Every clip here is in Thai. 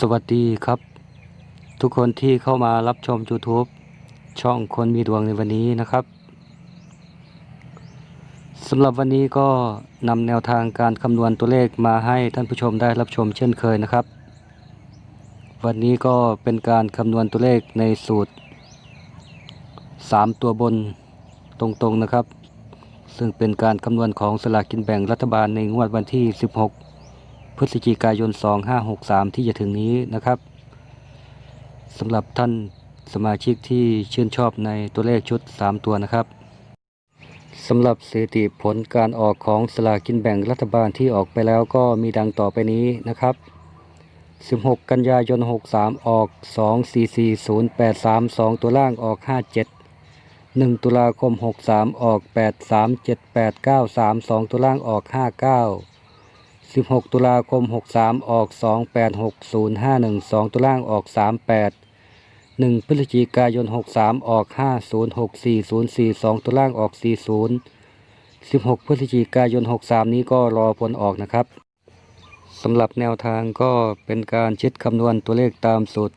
สวัสดีครับ ทุกคนที่เข้ามารับชม YouTube ช่องคนมีดวงในวันนี้นะครับสำหรับวันนี้ก็นำแนวทางการคำนวณตัวเลขมาให้ท่านผู้ชมได้รับชมเช่นเคยนะครับ วันนี้ก็เป็นการคำนวณตัวเลขในสูตร 3 ตัวบนตรงๆนะครับ ซึ่งเป็นการคำนวณของสลากกินแบ่งรัฐบาลในงวดวันที่ 16 พฤศจิกายน 2563 ที่จะถึงนี้นะครับสำหรับท่านสมาชิกที่ชื่นชอบในตัวเลขชุด 3 ตัวนะครับสำหรับสถิติผลการออกของสลากกินแบ่งรัฐบาลที่ออกไปแล้วก็มีดังต่อไปนี้นะครับ 16 กันยายน 63 ออก 244083 2 ตัวล่างออก 57 1 ตุลาคม 63 ออก 837893 2 ตัวล่างออก 59 16 ตุลาคม 63 ออก 286051 2ตุล่างออก 38 1 พฤศจิกายน 63 ออก 506404 2ตุล่างออก 40 16 พฤศจิกายน 63 นี้ก็รอผลออกนะครับสำหรับแนวทางก็เป็นการชิดคำนวณตัวเลขตามสูตร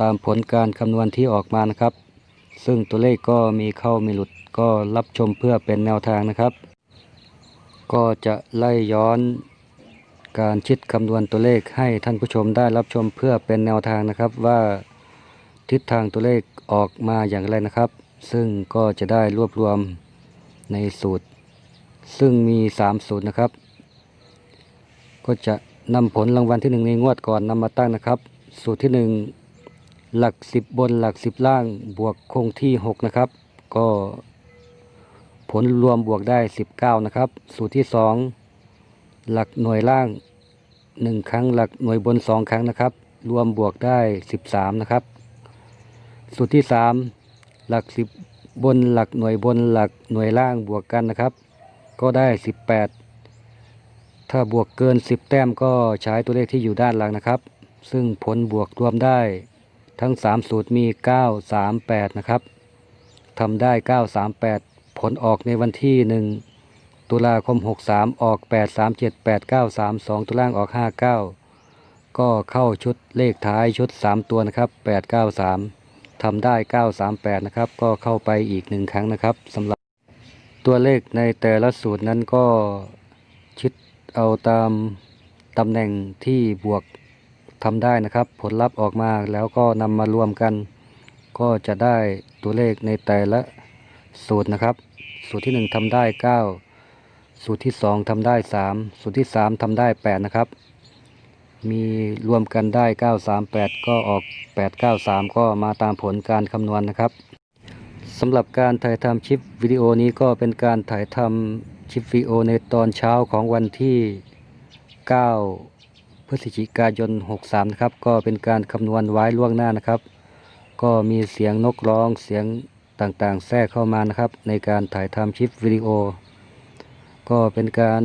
ตามผลการคำนวณที่ออกมานะครับ ซึ่งตัวเลขก็มีเข้ามีหลุดก็รับชมเพื่อเป็นแนวทางนะครับ ก็จะไล่ย้อน การชิดคำนวณตัวเลขให้ท่านผู้ชมได้รับชมเพื่อเป็นแนวทางนะครับว่าทิศทางตัวเลขออกมาอย่างไรนะครับ ซึ่งก็จะได้รวบรวมในสูตร ซึ่งมี 3 สูตรนะครับ ก็จะนำผลรางวัลที่ 1 ในงวดก่อนนำมาตั้งนะครับ สูตรที่ 1 หลัก 10 บนหลัก 10 ล่างบวกคงที่ 6 นะครับ ก็ผลรวมบวกได้ 19 นะครับ สูตรที่ 2 หลักหน่วยล่าง 1 ครั้ง หลักหน่วยบน 2 ครั้งนะครับ รวมบวกได้ 13 นะครับ สูตรที่ 3 หลัก 10 บนหลักหน่วยบนหลักหน่วยล่างบวกกันนะครับ ก็ได้ 18 ถ้าบวกเกิน 10 แต้มก็ใช้ตัวเลขที่อยู่ด้านหลังนะครับ ซึ่งผลบวกรวมได้ทั้ง 3 สูตรมี 9 3 8 นะครับทำได้ 9 3 8 ผลออกในวันที่ 1 ตุลาคม 63 ออก 8 3 7 8 9 3 2ตัวล่างออก 59 ก็เข้าชุดเลขท้ายชุด 3 ตัวนะครับ 8 9 3ทำได้ 9 3 8 นะครับ ก็เข้าไปอีกหนึ่งครั้งนะครับสำหรับตัวเลขในแต่ละสูตรนั้นก็ชิดเอาตามตำแหน่งที่บวกทำได้นะครับ ผลลัพธ์ออกมาแล้วก็นำมารวมกัน ก็จะได้ตัวเลขในแต่ละสูตรนะครับ สูตรที่ 1ทำได้ 9 สูตรที่2ทำได้3สูตรที่3ทำได้8นะครับ มีรวมกันได้9 3 8ก็ออก8 9 3ก็มาตามผลการคำนวณนะครับสำหรับการถ่ายทำคลิปวิดีโอนี้ก็เป็นการถ่ายทำคลิปวิดีโอในตอนเช้าของวันที่ 9 พฤศจิกายน 63 นะครับ ก็เป็นการคำนวณไว้ล่วงหน้านะครับ ก็มีเสียงนกร้องเสียงต่างๆ แทรกเข้ามานะครับ ในการถ่ายทำคลิปวิดีโอ ก็เป็นการ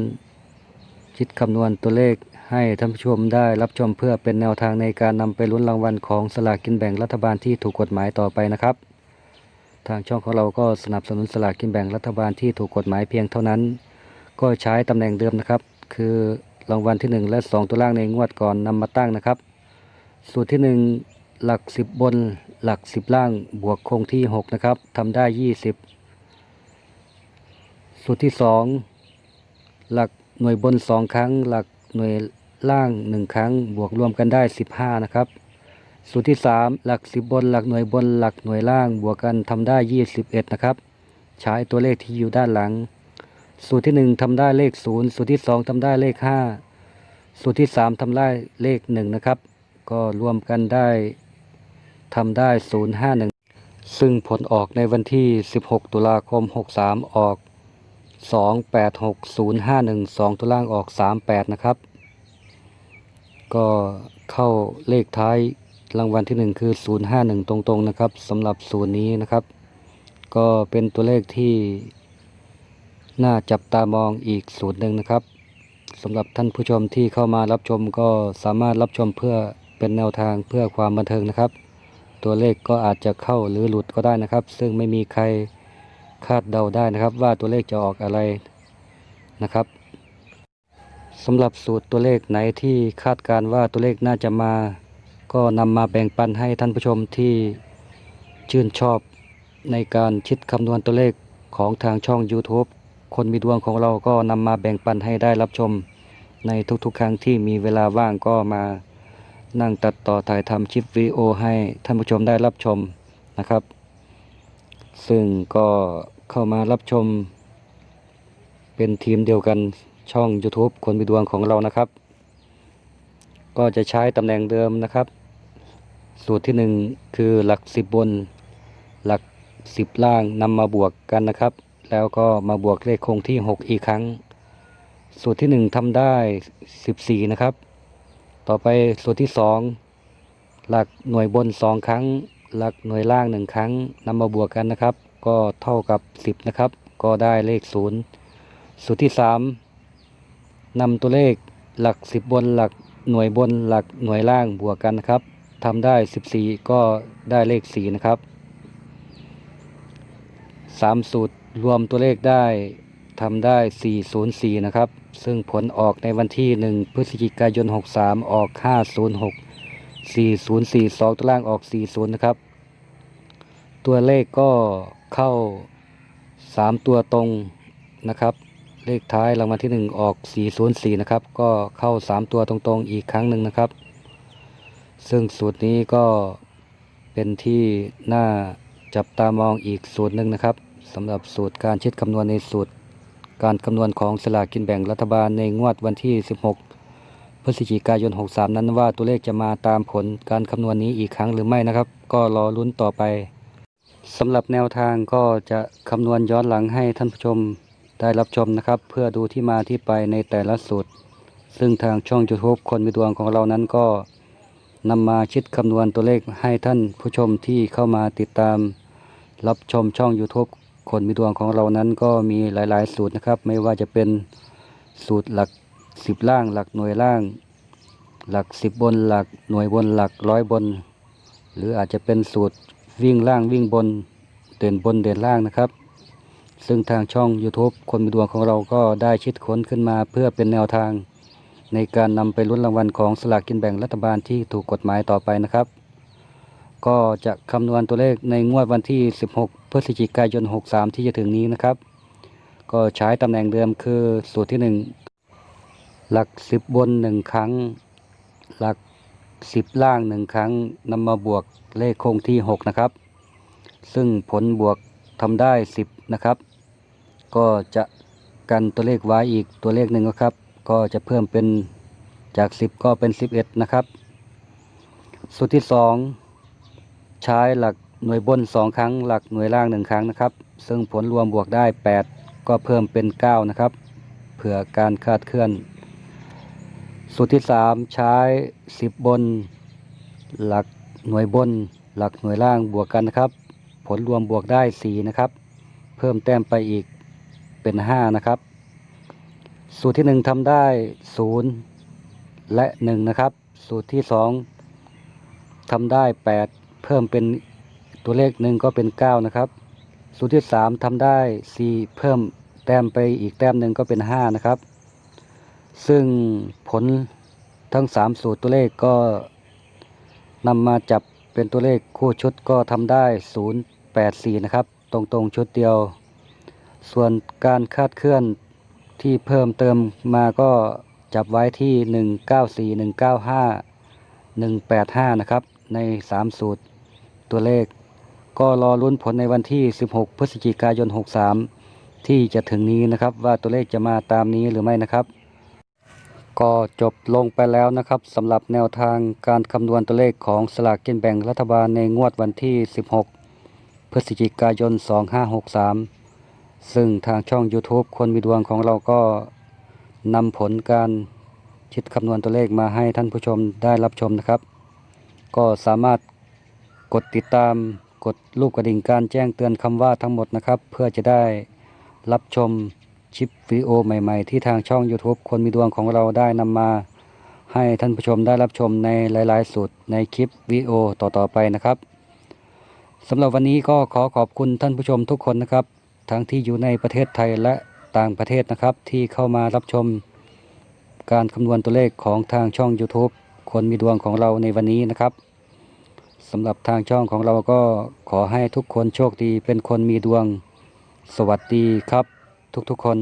คิดคำนวณตัวเลขให้ท่านผู้ชมได้รับชมเพื่อเป็นแนวทางในการนำไปลุ้นรางวัลของสลากกินแบ่งรัฐบาลที่ถูกกฎหมายต่อไปนะครับ ทางช่องของเราก็สนับสนุนสลากกินแบ่งรัฐบาลที่ถูกกฎหมายเพียงเท่านั้น ก็ใช้ตำแหน่งเดิมนะครับ คือรางวัลที่ 1 และ 2 ตัวล่างในงวดก่อนนำมาตั้งนะครับ สูตรที่ 1 หลัก 10 บนหลัก 10 ล่างบวกคงที่ 6 นะครับทำได้ 20 สูตรที่ 2 หลักหน่วยบน 2 ครั้ง หลักหน่วยล่าง 1 ครั้ง บวกรวมกันได้ 15 นะครับ สูตรที่ 3 หลัก 10 บน หลักหน่วยบน หลักหน่วยล่าง บวกกันทำได้ 21 นะครับ ใช้ตัวเลขที่อยู่ด้านหลัง สูตรที่ 1ทำได้เลข 0 สูตรที่ 2ทำได้เลข 5 สูตรที่ 3ทำได้เลข 1 นะครับ ก็รวมกันได้ทำได้ 051 ซึ่งผลออกในวันที่ 16 ตุลาคม 63 ออก 286051 2 ตัวล่างออก 38 นะครับ ก็เข้าเลขท้ายรางวัลที่ 1 คือ 051 ตรงๆนะครับสำหรับศูนย์นี้นะครับ ก็เป็นตัวเลขที่น่าจับตามองอีกสูตรหนึ่งนะครับสำหรับท่านผู้ชมที่เข้ามารับชมก็สามารถรับชมเพื่อเป็นแนวทางเพื่อความบันเทิงนะครับ ตัวเลขก็อาจจะเข้าหรือหลุดก็ได้นะครับ ซึ่งไม่มีใคร คาดเดาได้นะครับว่าตัวเลขจะออกอะไรนะครับสำหรับสูตรตัวเลขไหนที่คาดการว่าตัวเลขน่าจะมา ก็นำมาแบ่งปันให้ท่านผู้ชมที่ชื่นชอบในการคิดคำนวณตัวเลขของทางช่อง YouTube คนมีดวงของเราก็นำมาแบ่งปันให้ได้รับชม ในทุกๆ ครั้งที่มีเวลาว่างก็มานั่งตัดต่อถ่ายทำคลิปวิดีโอให้ท่านผู้ชมได้รับชมนะครับ ซึ่งก็เข้ามารับชม เป็นทีมเดียวกันช่อง YouTube คนมีดวงของเรานะครับ ก็จะใช้ตำแหน่งเดิมนะครับ สูตรที่หนึ่งคือหลักสิบบน หลักสิบล่างนำมาบวกกันนะครับ แล้วก็มาบวกเลขคงที่หกอีกครั้ง สูตรที่หนึ่งทำได้สิบสี่นะครับ ต่อไปสูตรที่สองหลักหน่วยบนสองครั้ง หลักหน่วยล่างหนึ่งครั้งนำมาบวกกันนะครับ ก็เท่ากับสิบนะครับ ก็ได้เลขศูนย์สูตรที่สามนำตัวเลขหลักสิบบนหลักหน่วยบนหลักหน่วยล่างบวกกันนะครับทำได้สิบสี่ก็ได้เลขสี่นะครับสามสูตรรวมตัวเลขได้ทำได้สี่ศูนย์สี่นะครับ ซึ่งผลออกในวันที่หนึ่งพฤศจิกายนหกสามออกห้าศูนย์หกสี่ศูนย์สี่สองตัวล่างออกสี่ศูนย์นะครับ ตัวเลขก็เข้าสามตัวตรงนะครับ เลขท้ายรางวัลที่หนึ่งออก 404 นะครับ ก็เข้า 3 ตัวตรงๆ อีกครั้งหนึ่งนะครับ ซึ่งสูตรนี้ก็เป็นที่น่าจับตามองอีกสูตรหนึ่งนะครับสำหรับสูตรการคิดคำนวณในสูตร การคำนวณของสลากกินแบ่งรัฐบาลในงวดวันที่ 16 พฤศจิกายน 63 นั้นว่าตัวเลขจะมาตามผลการคำนวณนี้อีกครั้งหรือไม่นะครับ ก็รอลุ้นต่อไปสำหรับแนวทางก็จะคำนวณย้อนหลังให้ท่านผู้ชมได้รับชมนะครับ เพื่อดูที่มาที่ไปในแต่ละสูตร ซึ่งทางช่อง YouTube คนมีดวงของเรานั้นก็นำมาคิดคำนวณตัวเลขให้ท่านผู้ชมที่เข้ามาติดตาม รับชมช่อง YouTube คนมีดวงของเรานั้นก็มีหลาย ๆ สูตรนะครับ ไม่ว่าจะเป็นสูตรหลัก สิบล่างหลักหน่วยล่าง หลักสิบบนหลักหน่วยบนหลักร้อยบน หรืออาจจะเป็นสูตรวิ่งล่างวิ่งบนเด่นบนเด่นล่างนะครับ ซึ่งทางช่อง YouTube คนมีดวงของเราก็ได้คิดค้นขึ้นมาเพื่อเป็นแนวทาง ในการนำไปลุ้นรางวัลของสลากกินแบ่งรัฐบาลที่ถูกกฎหมายต่อไปนะครับ ก็จะคำนวณตัวเลขในงวดวันที่ 16 พฤศจิกายน 63 ที่จะถึงนี้นะครับ ก็ใช้ตำแหน่งเดิมคือสูตรที่ 1 หลัก10บบน1ครั้ง หลัก10ล่าง1ครั้งนำมาบวกเลขคงที่ 6 นะครับ ซึ่งผลบวกทำได้ 10 นะครับ ก็จะกันตัวเลขไว้อีกตัวเลขหนึ่งนะครับ ก็จะเพิ่มเป็นจาก 10 ก็เป็น 11 นะครับ สูตรที่ 2 ใช้หลักหน่วยบน 2 ครั้ง หลักหน่วยล่าง 1 ครั้งนะครับ ซึ่งผลรวมบวกได้ 8 ก็เพิ่มเป็น 9 นะครับ เผื่อการคาดเคลื่อน สูตรที่ 3 ใช้ 10 บน หลักหน่วยบน หลักหน่วยล่างบวกกันนะครับ ผลรวมบวกได้ 4 นะครับ เพิ่มแต้มไปอีกเป็น 5 นะครับ สูตรที่ 1ทำได้ 0 และ 1 นะครับ สูตรที่ 2ทำได้ 8 เพิ่มเป็นตัวเลขหนึ่งก็เป็น 9 นะครับ สูตรที่ 3ทำได้ 4 เพิ่มแต้มไปอีกแต้มหนึ่งก็เป็น 5 นะครับ ซึ่งผลทั้ง 3 สูตรตัวเลขก็นำมาจับเป็นตัวเลขคู่ชุดก็ทำได้ 084 นะครับ ตรงๆชุดเดียว ส่วนการคาดเคลื่อนที่เพิ่มเติมมาก็จับไว้ที่ 194 195 185 นะครับ ใน 3 สูตรตัวเลข ก็รอลุ้นผลในวันที่ 16 พฤศจิกายน 63 ที่จะถึงนี้นะครับว่าตัวเลขจะมาตามนี้หรือไม่นะครับ ก็จบลงไปแล้วนะครับสำหรับแนวทางการคำนวณตัวเลขของสลากกินแบ่งรัฐบาลในงวดวันที่ 16 พฤศจิกายน 2563 ซึ่งทางช่อง YouTube คนมีดวงของเราก็นำผลการคิดคำนวณตัวเลขมาให้ท่านผู้ชมได้รับชมนะครับ ก็สามารถกดติดตามกดรูปกระดิ่งการแจ้งเตือนคำว่าทั้งหมดนะครับ เพื่อจะได้รับชม คลิปวิดีโอใหม่ๆ ที่ทางช่อง YouTube คนมีดวงของเราได้นำมา ให้ท่านผู้ชมได้รับชมในหลายๆสูตรในคลิปวิดีโอต่อๆไปนะครับสำหรับวันนี้ก็ขอขอบคุณท่านผู้ชมทุกคนนะครับ ทั้งที่อยู่ในประเทศไทยและต่างประเทศนะครับ ที่เข้ามารับชม การคำนวณตัวเลขของทางช่อง YouTube คนมีดวงของเราในวันนี้นะครับสำหรับทางช่องของเราก็ขอให้ทุกคนโชคดีเป็นคนมีดวง สวัสดีครับ ทุกๆคน